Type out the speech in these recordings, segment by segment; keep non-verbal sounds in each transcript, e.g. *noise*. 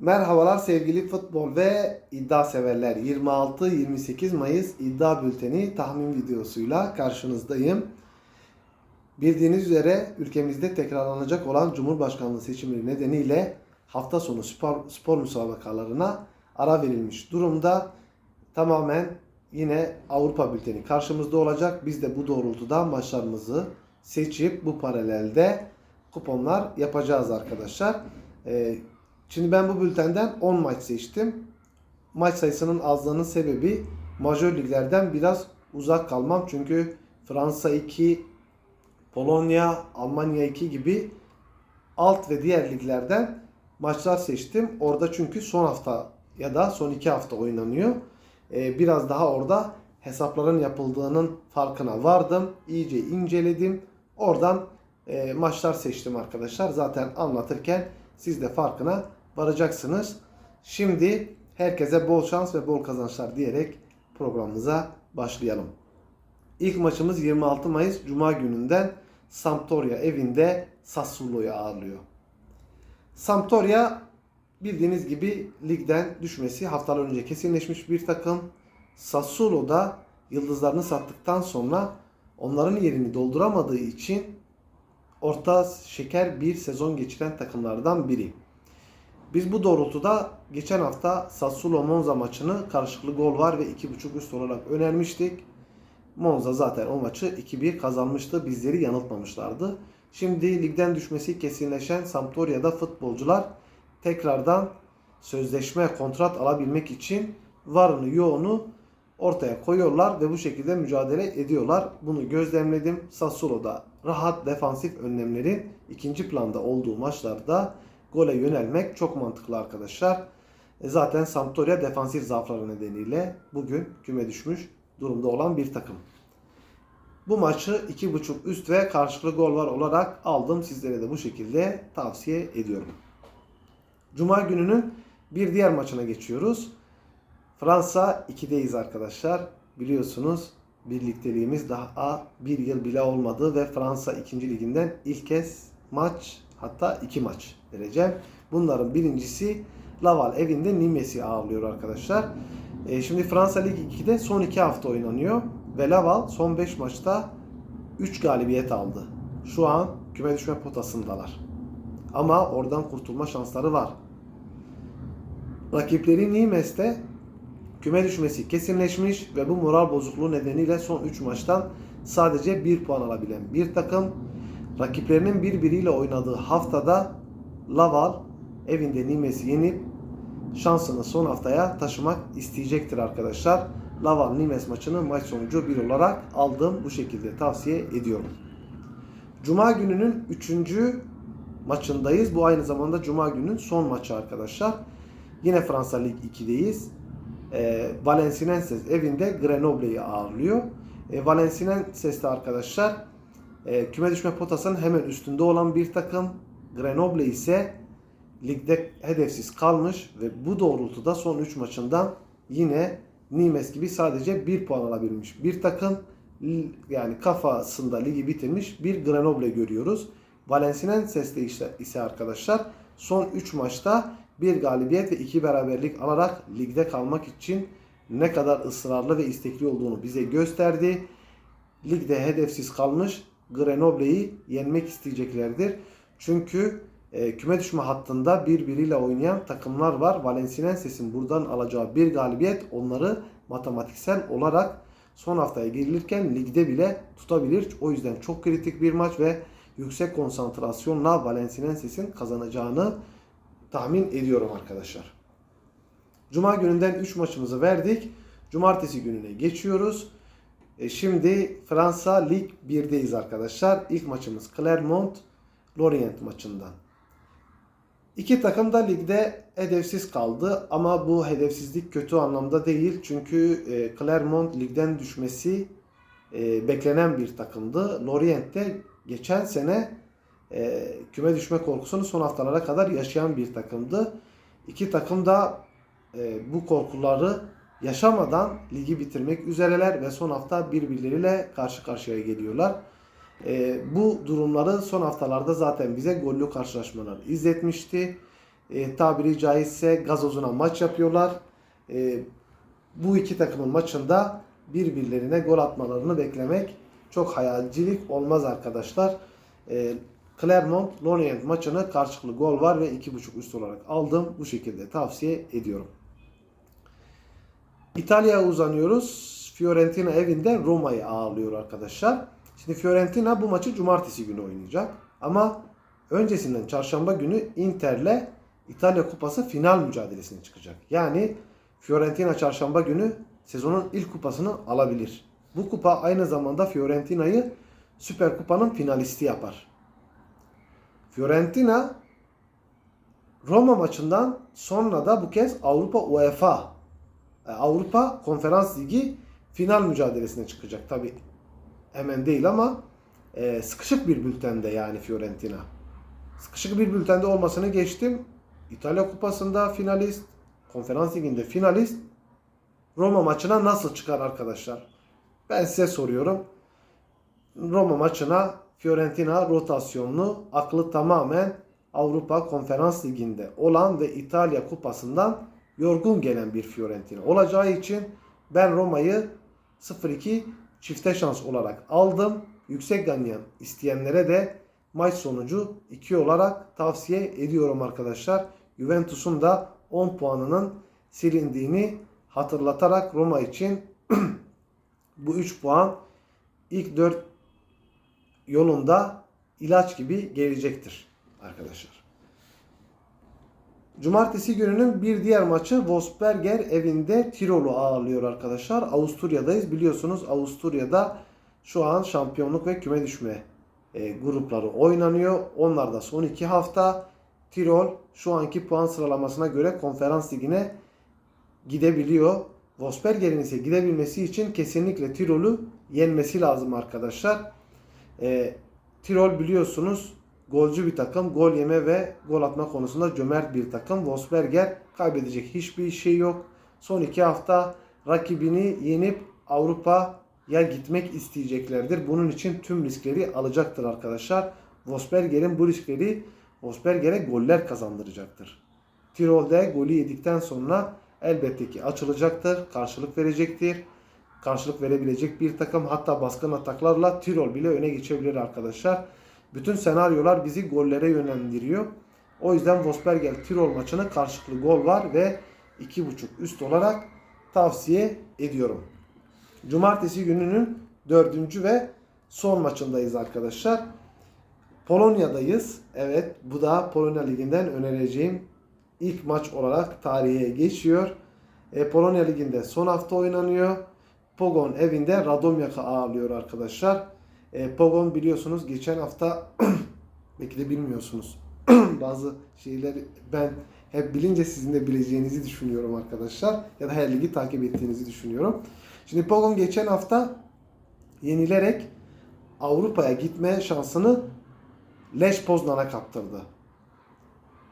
Merhabalar sevgili futbol ve iddia severler. 26-28 Mayıs iddia bülteni tahmin videosuyla karşınızdayım. Bildiğiniz üzere ülkemizde tekrarlanacak olan Cumhurbaşkanlığı seçimleri nedeniyle hafta sonu spor, spor müsabakalarına ara verilmiş durumda. Tamamen yine Avrupa bülteni karşımızda olacak. Biz de bu doğrultuda maçlarımızı seçip bu paralelde kuponlar yapacağız arkadaşlar. Ee, Şimdi ben bu bültenden 10 maç seçtim. Maç sayısının azlığının sebebi majör liglerden biraz uzak kalmam. Çünkü Fransa 2, Polonya, Almanya 2 gibi alt ve diğer liglerden maçlar seçtim. Orada çünkü son hafta ya da son 2 hafta oynanıyor. Ee, biraz daha orada hesapların yapıldığının farkına vardım. İyice inceledim. Oradan e, maçlar seçtim arkadaşlar. Zaten anlatırken siz de farkına varacaksınız. Şimdi herkese bol şans ve bol kazançlar diyerek programımıza başlayalım. İlk maçımız 26 Mayıs Cuma gününden Sampdoria evinde Sassuolo'yu ağırlıyor. Sampdoria bildiğiniz gibi ligden düşmesi haftalar önce kesinleşmiş bir takım. Sassuolo da yıldızlarını sattıktan sonra onların yerini dolduramadığı için orta şeker bir sezon geçiren takımlardan biri. Biz bu doğrultuda geçen hafta Sassuolo Monza maçını karşılıklı gol var ve 2.5 üst olarak önermiştik. Monza zaten o maçı 2-1 kazanmıştı. Bizleri yanıltmamışlardı. Şimdi ligden düşmesi kesinleşen Sampdoria'da futbolcular tekrardan sözleşme, kontrat alabilmek için varını yoğunu ortaya koyuyorlar ve bu şekilde mücadele ediyorlar. Bunu gözlemledim. Sassuolo'da rahat defansif önlemlerin ikinci planda olduğu maçlarda gole yönelmek çok mantıklı arkadaşlar. E zaten Sampdoria defansif zaafları nedeniyle bugün küme düşmüş durumda olan bir takım. Bu maçı 2.5 üst ve karşılıklı gol var olarak aldım. Sizlere de bu şekilde tavsiye ediyorum. Cuma gününün bir diğer maçına geçiyoruz. Fransa 2'deyiz arkadaşlar. Biliyorsunuz birlikteliğimiz daha bir yıl bile olmadı ve Fransa 2. liginden ilk kez maç hatta iki maç vereceğim. Bunların birincisi Laval evinde Nimes'i ağırlıyor arkadaşlar. E, şimdi Fransa Lig 2'de son 2 hafta oynanıyor ve Laval son 5 maçta 3 galibiyet aldı. Şu an küme düşme potasındalar. Ama oradan kurtulma şansları var. Rakipleri Nimes'te küme düşmesi kesinleşmiş ve bu moral bozukluğu nedeniyle son 3 maçtan sadece 1 puan alabilen bir takım. Rakiplerinin birbiriyle oynadığı haftada Laval evinde Nimes'i yenip şansını son haftaya taşımak isteyecektir arkadaşlar. Laval Nimes maçını maç sonucu 1 olarak aldım. Bu şekilde tavsiye ediyorum. Cuma gününün 3. maçındayız. Bu aynı zamanda Cuma gününün son maçı arkadaşlar. Yine Fransa Lig 2'deyiz. E, Valenciennes evinde Grenoble'yi ağırlıyor. E, Valenciennes de arkadaşlar e, küme düşme potasının hemen üstünde olan bir takım. Grenoble ise ligde hedefsiz kalmış ve bu doğrultuda son 3 maçından yine Nimes gibi sadece 1 puan alabilmiş bir takım. Yani kafasında ligi bitirmiş bir Grenoble görüyoruz. Valenciennes de işte ise arkadaşlar son 3 maçta bir galibiyet ve iki beraberlik alarak ligde kalmak için ne kadar ısrarlı ve istekli olduğunu bize gösterdi. Ligde hedefsiz kalmış Grenoble'yi yenmek isteyeceklerdir. Çünkü e, küme düşme hattında birbiriyle oynayan takımlar var. Valenciennes'in buradan alacağı bir galibiyet onları matematiksel olarak son haftaya girilirken ligde bile tutabilir. O yüzden çok kritik bir maç ve yüksek konsantrasyonla Valenciennes'in kazanacağını tahmin ediyorum arkadaşlar. Cuma gününden 3 maçımızı verdik. Cumartesi gününe geçiyoruz. E şimdi Fransa Lig 1'deyiz arkadaşlar. İlk maçımız Clermont Lorient maçından. İki takım da ligde hedefsiz kaldı ama bu hedefsizlik kötü anlamda değil. Çünkü e, Clermont ligden düşmesi e, beklenen bir takımdı. Lorient de geçen sene e, küme düşme korkusunu son haftalara kadar yaşayan bir takımdı. İki takım da bu korkuları yaşamadan ligi bitirmek üzereler ve son hafta birbirleriyle karşı karşıya geliyorlar. E, bu durumları son haftalarda zaten bize gollü karşılaşmalar izletmişti. e, tabiri caizse gazozuna maç yapıyorlar. E, bu iki takımın maçında birbirlerine gol atmalarını beklemek çok hayalcilik olmaz arkadaşlar. E, Clermont Lorient maçını karşılıklı gol var ve 2.5 üst olarak aldım. Bu şekilde tavsiye ediyorum. İtalya'ya uzanıyoruz. Fiorentina evinde Roma'yı ağırlıyor arkadaşlar. Şimdi Fiorentina bu maçı cumartesi günü oynayacak. Ama öncesinden çarşamba günü Inter'le İtalya Kupası final mücadelesine çıkacak. Yani Fiorentina çarşamba günü sezonun ilk kupasını alabilir. Bu kupa aynı zamanda Fiorentina'yı Süper Kupa'nın finalisti yapar. Fiorentina Roma maçından sonra da bu kez Avrupa UEFA e, Avrupa Konferans Ligi final mücadelesine çıkacak. Tabi hemen değil ama e, sıkışık bir bültende yani Fiorentina. Sıkışık bir bültende olmasını geçtim. İtalya Kupası'nda finalist, Konferans Ligi'nde finalist. Roma maçına nasıl çıkar arkadaşlar? Ben size soruyorum. Roma maçına Fiorentina rotasyonlu, aklı tamamen Avrupa Konferans Ligi'nde olan ve İtalya Kupası'ndan yorgun gelen bir Fiorentina olacağı için ben Roma'yı 0-2 çifte şans olarak aldım. Yüksek ganyan isteyenlere de maç sonucu 2 olarak tavsiye ediyorum arkadaşlar. Juventus'un da 10 puanının silindiğini hatırlatarak Roma için *clears throat* bu 3 puan ilk 4 yolunda ilaç gibi gelecektir arkadaşlar. Cumartesi gününün bir diğer maçı Wolfsberger evinde Tirol'u ağırlıyor arkadaşlar. Avusturya'dayız. Biliyorsunuz Avusturya'da şu an şampiyonluk ve küme düşme e, grupları oynanıyor. Onlar da son iki hafta Tirol şu anki puan sıralamasına göre konferans ligine gidebiliyor. Wolfsberger'in ise gidebilmesi için kesinlikle Tirol'u yenmesi lazım arkadaşlar. E, Tirol biliyorsunuz golcü bir takım. Gol yeme ve gol atma konusunda cömert bir takım. Wolfsberger kaybedecek hiçbir şey yok. Son iki hafta rakibini yenip Avrupa'ya gitmek isteyeceklerdir. Bunun için tüm riskleri alacaktır arkadaşlar. Wolfsberger'in bu riskleri Wolfsberger'e goller kazandıracaktır. Tirol'de golü yedikten sonra elbette ki açılacaktır, karşılık verecektir. Karşılık verebilecek bir takım hatta baskın ataklarla Tirol bile öne geçebilir arkadaşlar. Bütün senaryolar bizi gollere yönlendiriyor. O yüzden Wolfsberger Tirol maçını karşılıklı gol var ve 2.5 üst olarak tavsiye ediyorum. Cumartesi gününün dördüncü ve son maçındayız arkadaşlar. Polonya'dayız. Evet bu da Polonya Ligi'nden önereceğim ilk maç olarak tarihe geçiyor. E, Polonya Ligi'nde son hafta oynanıyor. Pogon evinde Radomyak'ı ağırlıyor arkadaşlar. E, Pogon biliyorsunuz geçen hafta *clears throat* belki de bilmiyorsunuz. *clears throat* Bazı şeyler ben hep bilince sizin de bileceğinizi düşünüyorum arkadaşlar. Ya da her ligi takip ettiğinizi düşünüyorum. Şimdi Pogon geçen hafta yenilerek Avrupa'ya gitme şansını Leş Poznan'a kaptırdı.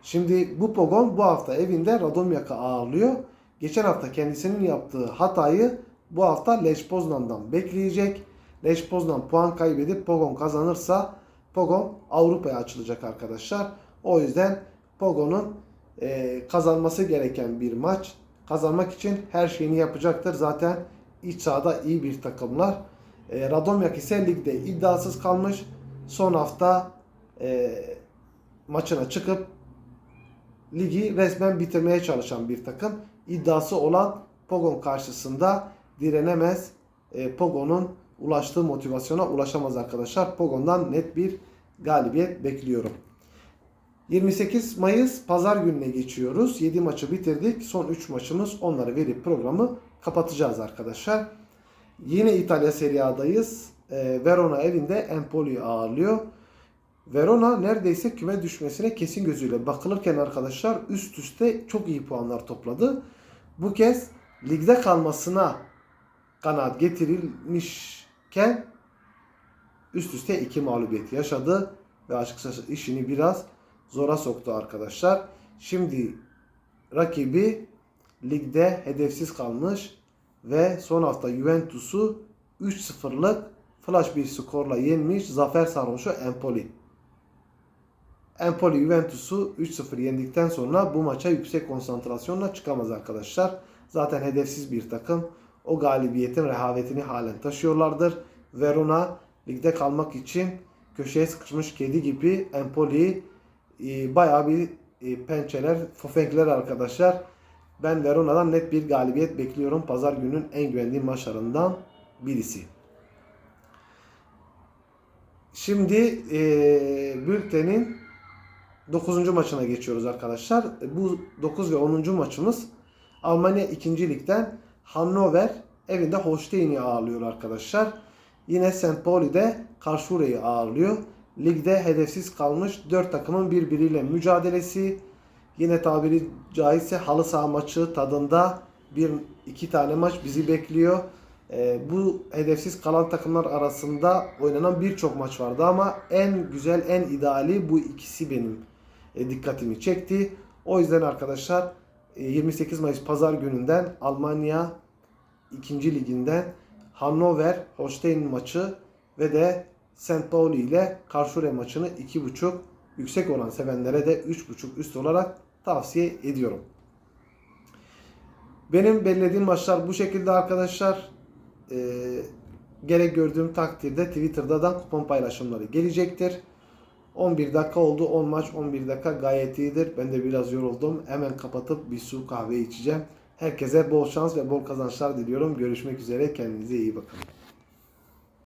Şimdi bu Pogon bu hafta evinde Radomyak'ı ağırlıyor. Geçen hafta kendisinin yaptığı hatayı bu hafta Leş Poznan'dan bekleyecek. Leş Poznan puan kaybedip Pogon kazanırsa Pogon Avrupa'ya açılacak arkadaşlar. O yüzden Pogon'un e, kazanması gereken bir maç. Kazanmak için her şeyini yapacaktır. Zaten iç sahada iyi bir takımlar. E, Radomyak ise ligde iddiasız kalmış. Son hafta e, maçına çıkıp ligi resmen bitirmeye çalışan bir takım. İddiası olan Pogon karşısında direnemez. E, Pogon'un ulaştığı motivasyona ulaşamaz arkadaşlar. Pogon'dan net bir galibiyet bekliyorum. 28 Mayıs pazar gününe geçiyoruz. 7 maçı bitirdik. Son 3 maçımız onları verip programı kapatacağız arkadaşlar. Yine İtalya Serie A'dayız. E, Verona evinde Empoli'yi ağırlıyor. Verona neredeyse küme düşmesine kesin gözüyle bakılırken arkadaşlar üst üste çok iyi puanlar topladı. Bu kez ligde kalmasına kanaat getirilmişken üst üste iki mağlubiyet yaşadı ve açıkçası işini biraz zora soktu arkadaşlar. Şimdi rakibi ligde hedefsiz kalmış ve son hafta Juventus'u 3-0'lık flash bir skorla yenmiş zafer sarhoşu Empoli. Empoli Juventus'u 3-0 yendikten sonra bu maça yüksek konsantrasyonla çıkamaz arkadaşlar. Zaten hedefsiz bir takım. O galibiyetin rehavetini halen taşıyorlardır. Verona ligde kalmak için köşeye sıkışmış kedi gibi Empoli'yi e, bayağı bir e, pençeler, fofenkler arkadaşlar. Ben Verona'dan net bir galibiyet bekliyorum. Pazar günün en güvendiğim maçlarından birisi. Şimdi e, bültenin 9. maçına geçiyoruz arkadaşlar. Bu 9 ve 10. maçımız Almanya 2. Lig'den Hannover evinde Holstein'i ağırlıyor arkadaşlar. Yine St. Pauli'de Karlsruhe'yi ağırlıyor. Ligde hedefsiz kalmış 4 takımın birbiriyle mücadelesi. Yine tabiri caizse halı saha maçı tadında bir iki tane maç bizi bekliyor. Ee, bu hedefsiz kalan takımlar arasında oynanan birçok maç vardı ama en güzel, en ideali bu ikisi benim e, dikkatimi çekti. O yüzden arkadaşlar e, 28 Mayıs Pazar gününden Almanya 2. liginden Hannover Holstein maçı ve de St. Pauli ile Karlsruhe maçını 2.5 yüksek olan sevenlere de 3.5 üst olarak tavsiye ediyorum. Benim belirlediğim maçlar bu şekilde arkadaşlar. Ee, gerek gördüğüm takdirde Twitter'dan kupon paylaşımları gelecektir. 11 dakika oldu. 10 maç 11 dakika gayet iyidir. Ben de biraz yoruldum. Hemen kapatıp bir su kahve içeceğim. Herkese bol şans ve bol kazançlar diliyorum. Görüşmek üzere. Kendinize iyi bakın.